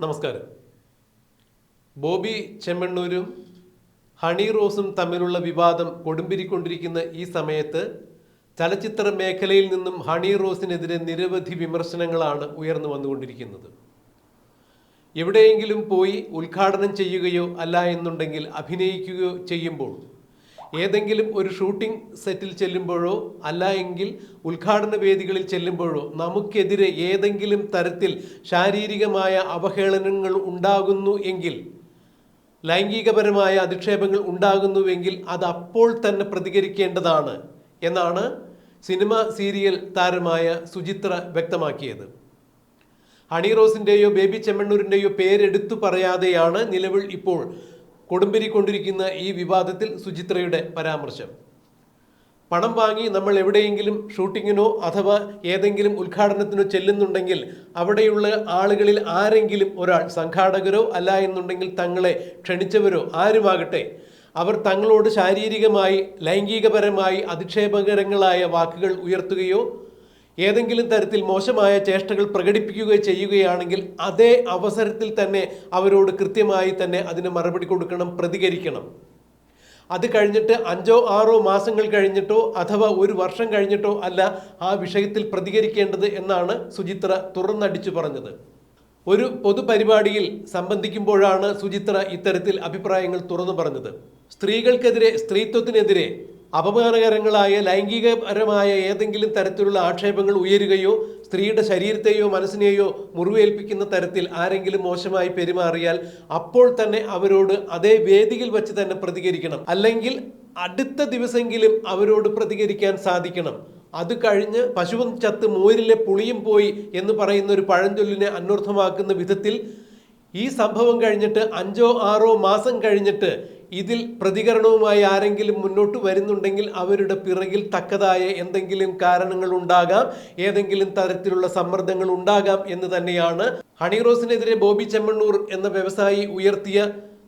നമസ്കാരം. ബോബി ചെമ്മണ്ണൂരും ഹണി റോസും തമ്മിലുള്ള വിവാദം കൊടുമ്പിരിക്കൊണ്ടിരിക്കുന്ന ഈ സമയത്ത് ചലച്ചിത്ര മേഖലയിൽ നിന്നും ഹണി റോസിനെതിരെ നിരവധി വിമർശനങ്ങളാണ് ഉയർന്നു വന്നുകൊണ്ടിരിക്കുന്നത്. എവിടെയെങ്കിലും പോയി ഉദ്ഘാടനം ചെയ്യുകയോ അല്ല എന്നുണ്ടെങ്കിൽ അഭിനയിക്കുകയോ ചെയ്യുമ്പോൾ ഏതെങ്കിലും ഒരു ഷൂട്ടിംഗ് സെറ്റിൽ ചെല്ലുമ്പോഴോ അല്ല എങ്കിൽ ഉദ്ഘാടന വേദികളിൽ ചെല്ലുമ്പോഴോ നമുക്കെതിരെ ഏതെങ്കിലും തരത്തിൽ ശാരീരികമായ അവഹേളനങ്ങൾ ഉണ്ടാകുന്നു എങ്കിൽ ലൈംഗികപരമായ അധിക്ഷേപങ്ങൾ ഉണ്ടാകുന്നുവെങ്കിൽ അത് അപ്പോൾ തന്നെ പ്രതികരിക്കേണ്ടതാണ് എന്നാണ് സിനിമ സീരിയൽ താരമായ സുചിത്ര വ്യക്തമാക്കിയത്. ഹണി റോസിന്റെയോ ബേബി ചെമ്മണ്ണൂരിന്റെയോ പേരെടുത്തു പറയാതെയാണ് നിലവിൽ ഇപ്പോൾ കൊടുമ്പിരിക്കൊണ്ടിരിക്കുന്ന ഈ വിവാദത്തിൽ സുചിത്രയുടെ പരാമർശം. പണം വാങ്ങി നമ്മൾ എവിടെയെങ്കിലും ഷൂട്ടിങ്ങിനോ അഥവാ ഏതെങ്കിലും ഉദ്ഘാടനത്തിനോ ചെല്ലുന്നുണ്ടെങ്കിൽ അവിടെയുള്ള ആളുകളിൽ ആരെങ്കിലും ഒരാൾ സംഘാടകരോ അല്ല എന്നുണ്ടെങ്കിൽ തങ്ങളെ ക്ഷണിച്ചവരോ ആരുമാകട്ടെ? അവർ തങ്ങളോട് ശാരീരികമായി ലൈംഗികപരമായി അധിക്ഷേപകരങ്ങളായ വാക്കുകൾ ഉയർത്തുകയോ ഏതെങ്കിലും തരത്തിൽ മോശമായ ചേഷ്ടകൾ പ്രകടിപ്പിക്കുകയോ ചെയ്യുകയാണെങ്കിൽ അതേ അവസരത്തിൽ തന്നെ അവരോട് കൃത്യമായി തന്നെ അതിന് മറുപടി കൊടുക്കണം പ്രതികരിക്കണം. അത് കഴിഞ്ഞിട്ട് അഞ്ചോ ആറോ മാസങ്ങൾ കഴിഞ്ഞിട്ടോ അഥവാ ഒരു വർഷം കഴിഞ്ഞിട്ടോ അല്ല ആ വിഷയത്തിൽ പ്രതികരിക്കേണ്ടത് എന്നാണ് സുചിത്ര തുറന്നടിച്ചു പറഞ്ഞത്. ഒരു പൊതുപരിപാടിയിൽ സംബന്ധിക്കുമ്പോഴാണ് സുചിത്ര ഇത്തരത്തിൽ അഭിപ്രായങ്ങൾ തുറന്നു പറഞ്ഞത്. സ്ത്രീകൾക്കെതിരെ സ്ത്രീത്വത്തിനെതിരെ അപമാനകരങ്ങളായ ലൈംഗികപരമായ ഏതെങ്കിലും തരത്തിലുള്ള ആക്ഷേപങ്ങൾ ഉയരുകയോ സ്ത്രീയുടെ ശരീരത്തെയോ മനസ്സിനെയോ മുറിവേൽപ്പിക്കുന്ന തരത്തിൽ ആരെങ്കിലും മോശമായി പെരുമാറിയാൽ അപ്പോൾ തന്നെ അവരോട് അതേ വേദിയിൽ വച്ച് തന്നെ പ്രതികരിക്കണം. അല്ലെങ്കിൽ അടുത്ത ദിവസമെങ്കിലും അവരോട് പ്രതികരിക്കാൻ സാധിക്കണം. അത് കഴിഞ്ഞ് പശുവും ചത്ത് മോരിലെ പുളിയും പോയി എന്ന് പറയുന്ന ഒരു പഴഞ്ചൊല്ലിനെ അന്വർത്ഥമാക്കുന്ന വിധത്തിൽ ഈ സംഭവം കഴിഞ്ഞിട്ട് അഞ്ചോ ആറോ മാസം കഴിഞ്ഞിട്ട് ഇതിൽ പ്രതികരണവുമായി ആരെങ്കിലും മുന്നോട്ട് വരുന്നുണ്ടെങ്കിൽ അവരുടെ പിറകിൽ തക്കതായ എന്തെങ്കിലും കാരണങ്ങൾ ഉണ്ടാകാം ഏതെങ്കിലും തരത്തിലുള്ള സമ്മർദ്ദങ്ങൾ ഉണ്ടാകാം എന്ന് തന്നെയാണ് ഹണിറോസിനെതിരെ ബോബി ചെമ്മണ്ണൂർ എന്ന വ്യവസായി ഉയർത്തിയ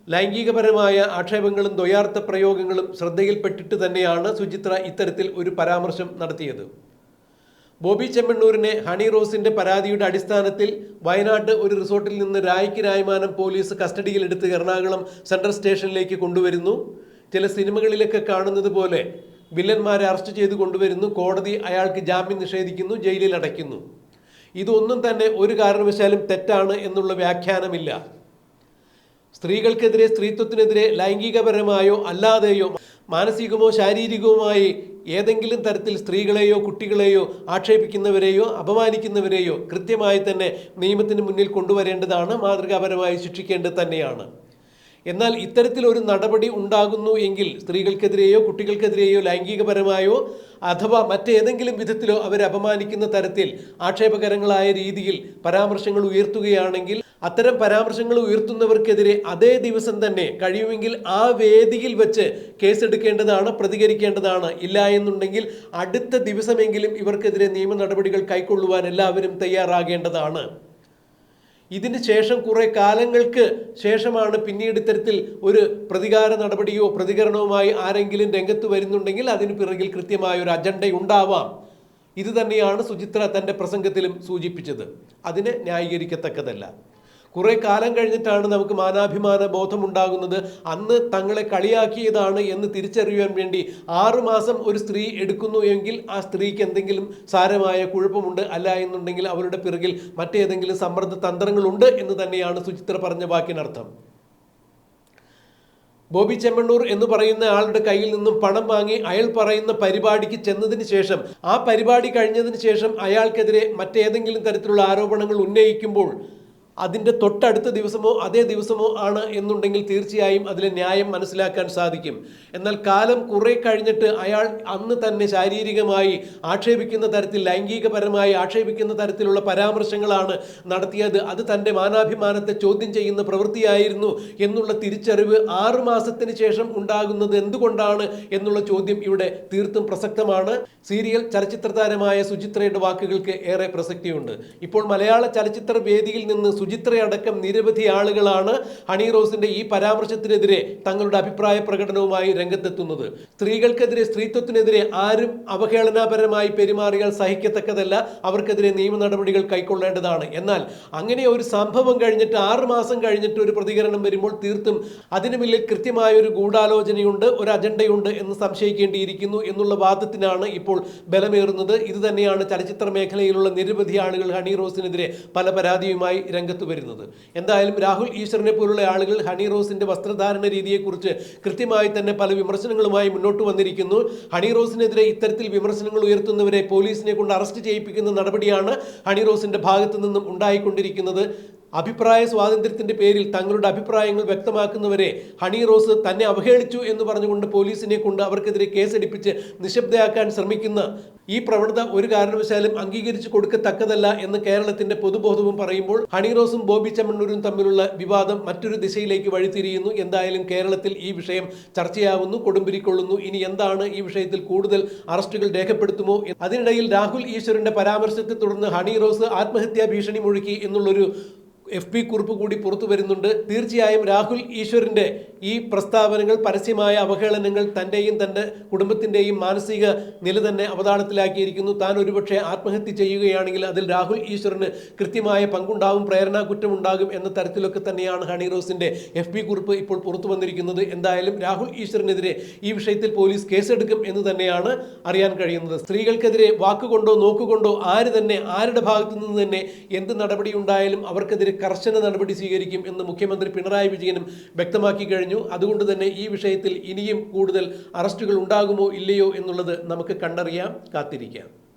ലൈംഗികപരമായ ആക്ഷേപങ്ങളും ദ്വയാർത്ഥ പ്രയോഗങ്ങളും ശ്രദ്ധയിൽപ്പെട്ടിട്ട് തന്നെയാണ് സുചിത്ര ഇത്തരത്തിൽ ഒരു പരാമർശം നടത്തിയത്. ബോബി ചെമ്മണ്ണൂരിനെ ഹണി റോസിന്റെ പരാതിയുടെ അടിസ്ഥാനത്തിൽ വയനാട് ഒരു റിസോർട്ടിൽ നിന്ന് രായ്ക്ക് രായ്മാനം പോലീസ് കസ്റ്റഡിയിലെടുത്ത് എറണാകുളം സെൻട്രൽ സ്റ്റേഷനിലേക്ക് കൊണ്ടുവരുന്നു. ചില സിനിമകളിലൊക്കെ കാണുന്നത് പോലെ വില്ലന്മാരെ അറസ്റ്റ് ചെയ്ത് കൊണ്ടുവരുന്നു. കോടതി അയാൾക്ക് ജാമ്യം നിഷേധിക്കുന്നു ജയിലിൽ അടയ്ക്കുന്നു. ഇതൊന്നും തന്നെ ഒരു കാരണവശാലും തെറ്റാണ് എന്നുള്ള വ്യാഖ്യാനമില്ല. സ്ത്രീകൾക്കെതിരെ സ്ത്രീത്വത്തിനെതിരെ ലൈംഗികപരമായോ അല്ലാതെയോ മാനസികമോ ശാരീരികവുമായി ഏതെങ്കിലും തരത്തിൽ സ്ത്രീകളെയോ കുട്ടികളെയോ ആക്ഷേപിക്കുന്നവരെയോ അപമാനിക്കുന്നവരെയോ കൃത്യമായി തന്നെ നിയമത്തിന് മുന്നിൽ കൊണ്ടുവരേണ്ടതാണ് മാതൃകാപരമായി ശിക്ഷിക്കേണ്ടത് തന്നെയാണ്. എന്നാൽ ഇത്തരത്തിൽ ഒരു നടപടി ഉണ്ടാകുന്നു എങ്കിൽ സ്ത്രീകൾക്കെതിരെയോ കുട്ടികൾക്കെതിരെയോ ലൈംഗികപരമായോ അഥവാ മറ്റേതെങ്കിലും വിധത്തിലോ അവരെ അപമാനിക്കുന്ന തരത്തിൽ ആക്ഷേപകരങ്ങളായ രീതിയിൽ പരാമർശങ്ങൾ ഉയർത്തുകയാണെങ്കിൽ അത്തരം പരാമർശങ്ങൾ ഉയർത്തുന്നവർക്കെതിരെ അതേ ദിവസം തന്നെ കഴിയുമെങ്കിൽ ആ വേദിയിൽ വെച്ച് കേസെടുക്കേണ്ടതാണ് പ്രതികരിക്കേണ്ടതാണ്. ഇല്ല എന്നുണ്ടെങ്കിൽ അടുത്ത ദിവസമെങ്കിലും ഇവർക്കെതിരെ നിയമ നടപടികൾ കൈക്കൊള്ളുവാൻ എല്ലാവരും തയ്യാറാകേണ്ടതാണ്. ഇതിന് ശേഷം കുറെ കാലങ്ങൾക്ക് ശേഷമാണ് പിന്നീട് ഇത്തരത്തിൽ ഒരു പ്രതികാര നടപടിയോ പ്രതികരണവുമായി ആരെങ്കിലും രംഗത്ത് വരുന്നുണ്ടെങ്കിൽ അതിന് പിറകിൽ കൃത്യമായ ഒരു അജണ്ട ഉണ്ടാവാം ഇത് തന്നെയാണ് സുചിത്ര തന്റെ പ്രസംഗത്തിലും സൂചിപ്പിച്ചത്. അതിനെ ന്യായീകരിക്കത്തക്കതല്ല. കുറെ കാലം കഴിഞ്ഞിട്ടാണ് നമുക്ക് മാനാഭിമാന ബോധമുണ്ടാകുന്നത്. അന്ന് തങ്ങളെ കളിയാക്കിയതാണ് എന്ന് തിരിച്ചറിയുവാൻ വേണ്ടി ആറുമാസം ഒരു സ്ത്രീ എടുക്കുന്നു എങ്കിൽ ആ സ്ത്രീക്ക് എന്തെങ്കിലും സാരമായ കുഴപ്പമുണ്ട് അല്ല എന്നുണ്ടെങ്കിൽ അവരുടെ പിറകിൽ മറ്റേതെങ്കിലും സമ്മർദ്ദ തന്ത്രങ്ങളുണ്ട് എന്ന് തന്നെയാണ് സുചിത്ര പറഞ്ഞ വാക്കിനർത്ഥം. ബോബി ചെമ്മണ്ണൂർ എന്ന് പറയുന്ന ആളുടെ കയ്യിൽ നിന്നും പണം വാങ്ങി അയാൾ പറയുന്ന പരിപാടിക്ക് ചെന്നതിന് ശേഷം ആ പരിപാടി കഴിഞ്ഞതിന് ശേഷം അയാൾക്കെതിരെ മറ്റേതെങ്കിലും തരത്തിലുള്ള ആരോപണങ്ങൾ ഉന്നയിക്കുമ്പോൾ അതിന്റെ തൊട്ടടുത്ത ദിവസമോ അതേ ദിവസമോ ആണ് എന്നുണ്ടെങ്കിൽ തീർച്ചയായും അതിലെ ന്യായം മനസ്സിലാക്കാൻ സാധിക്കും. എന്നാൽ കാലം കുറെ കഴിഞ്ഞിട്ട് അയാൾ അന്ന് തന്നെ ശാരീരികമായി ആക്ഷേപിക്കുന്ന തരത്തിൽ ലൈംഗികപരമായി ആക്ഷേപിക്കുന്ന തരത്തിലുള്ള പരാമർശങ്ങളാണ് നടത്തിയത്. അത് തന്റെ മാനാഭിമാനത്തെ ചോദ്യം ചെയ്യുന്ന പ്രവൃത്തിയായിരുന്നു എന്നുള്ള തിരിച്ചറിവ് ആറു മാസത്തിന് ശേഷം ഉണ്ടാകുന്നത് എന്തുകൊണ്ടാണ് എന്നുള്ള ചോദ്യം ഇവിടെ തീർത്തും പ്രസക്തമാണ്. സീരിയൽ ചലച്ചിത്ര താരമായ സുചിത്രയുടെ വാക്കുകൾക്ക് ഏറെ പ്രസക്തിയുണ്ട്. ഇപ്പോൾ മലയാള ചലച്ചിത്ര വേദിയിൽ നിന്ന് സുചിത്രയടക്കം നിരവധി ആളുകളാണ് ഹണി റോസിന്റെ ഈ പരാമർശത്തിനെതിരെ തങ്ങളുടെ അഭിപ്രായ പ്രകടനവുമായി രംഗത്തെത്തുന്നത്. സ്ത്രീകൾക്കെതിരെ സ്ത്രീത്വത്തിനെതിരെ ആരും അവഹേളനാപരമായി പെരുമാറിയാൽ സഹിക്കത്തക്കതല്ല അവർക്കെതിരെ നിയമ നടപടികൾ കൈക്കൊള്ളേണ്ടതാണ്. എന്നാൽ അങ്ങനെ ഒരു സംഭവം കഴിഞ്ഞിട്ട് ആറ് മാസം കഴിഞ്ഞിട്ട് ഒരു പ്രതികരണം വരുമ്പോൾ തീർത്തും അതിനു പിന്നിൽ കൃത്യമായ ഒരു ഗൂഢാലോചനയുണ്ട് ഒരു അജണ്ടയുണ്ട് എന്ന് സംശയിക്കേണ്ടിയിരിക്കുന്നു എന്നുള്ള വാദത്തിനാണ് ഇപ്പോൾ ബലമേറുന്നത്. ഇത് തന്നെയാണ് ചലച്ചിത്ര മേഖലയിലുള്ള നിരവധി ആളുകൾ ഹണി റോസിനെതിരെ പല പരാതിയുമായി രംഗത്ത് വരുന്നത്. എന്തായാലും രാഹുൽ ഈശ്വറിനെ പോലുള്ള ആളുകൾ ഹണി റോസിന്റെ വസ്ത്രധാരണ രീതിയെക്കുറിച്ച് കൃത്യമായി തന്നെ പല വിമർശനങ്ങളുമായി മുന്നോട്ട് വന്നിരിക്കുന്നു. ഹണി റോസിനെതിരെ ഇത്തരത്തിൽ വിമർശനങ്ങൾ ഉയർത്തുന്നവരെ പോലീസിനെ കൊണ്ട് അറസ്റ്റ് ചെയ്യിപ്പിക്കുന്ന നടപടിയാണ് ഹണി റോസിന്റെ ഭാഗത്തു നിന്നും ഉണ്ടായിക്കൊണ്ടിരിക്കുന്നത്. അഭിപ്രായ സ്വാതന്ത്ര്യത്തിന്റെ പേരിൽ തങ്ങളുടെ അഭിപ്രായങ്ങൾ വ്യക്തമാക്കുന്നവരെ ഹണി റോസ് തന്നെ അവഹേളിച്ചു എന്ന് പറഞ്ഞുകൊണ്ട് പോലീസിനെ കൊണ്ട് അവർക്കെതിരെ കേസെടുപ്പിച്ച് നിശബ്ദയാക്കാൻ ശ്രമിക്കുന്ന ഈ പ്രവണത ഒരു കാരണവശാലും അംഗീകരിച്ചു കൊടുക്കത്തക്കതല്ല എന്ന് കേരളത്തിന്റെ പൊതുബോധവും പറയുമ്പോൾ ഹണി റോസും ബോബി ചെമ്മണ്ണൂരും തമ്മിലുള്ള വിവാദം മറ്റൊരു ദിശയിലേക്ക് വഴിതിരിയുന്നു. എന്തായാലും കേരളത്തിൽ ഈ വിഷയം ചർച്ചയാവുന്നു കൊടുമ്പിരിക്കൊള്ളുന്നു. ഇനി എന്താണ് ഈ വിഷയത്തിൽ കൂടുതൽ അറസ്റ്റുകൾ രേഖപ്പെടുത്തുമോ? അതിനിടയിൽ രാഹുൽ ഈശ്വരന്റെ പരാമർശത്തെ തുടർന്ന് ഹണി റോസ് ആത്മഹത്യാ ഭീഷണി മുഴുക്കി എന്നുള്ളൊരു എഫ് പി കുറിപ്പ് കൂടി പുറത്തു വരുന്നുണ്ട്. തീർച്ചയായും രാഹുൽ ഈശ്വറിന്റെ ഈ പ്രസ്താവനകൾ പരസ്യമായ അവഹേളനങ്ങൾ തന്റെയും തന്റെ കുടുംബത്തിന്റെയും മാനസിക നില തന്നെ അവതാളത്തിലാക്കിയിരിക്കുന്നു. താൻ ഒരുപക്ഷെ ആത്മഹത്യ ചെയ്യുകയാണെങ്കിൽ അതിൽ രാഹുൽ ഈശ്വറിന് കൃത്യമായ പങ്കുണ്ടാവും പ്രേരണാ കുറ്റമുണ്ടാകും എന്ന തരത്തിലൊക്കെ തന്നെയാണ് ഹണി റോസിന്റെ എഫ് പി കുറിപ്പ് ഇപ്പോൾ പുറത്തു വന്നിരിക്കുന്നത്. എന്തായാലും രാഹുൽ ഈശ്വറിനെതിരെ ഈ വിഷയത്തിൽ പോലീസ് കേസെടുക്കും എന്ന് തന്നെയാണ് അറിയാൻ കഴിയുന്നത്. സ്ത്രീകൾക്കെതിരെ വാക്കുകൊണ്ടോ നോക്കുകൊണ്ടോ ആര് തന്നെ ആരുടെ ഭാഗത്തു നിന്ന് തന്നെ എന്ത് നടപടി ഉണ്ടായാലും അവർക്കെതിരെ കർശന നടപടി സ്വീകരിക്കും എന്ന് മുഖ്യമന്ത്രി പിണറായി വിജയനും വ്യക്തമാക്കി കഴിഞ്ഞു. അതുകൊണ്ട് തന്നെ ഈ വിഷയത്തിൽ ഇനിയും കൂടുതൽ അറസ്റ്റുകൾ ഉണ്ടാകുമോ ഇല്ലയോ എന്നുള്ളത് നമുക്ക് കണ്ടറിയാം. കാത്തിരിക്കാം.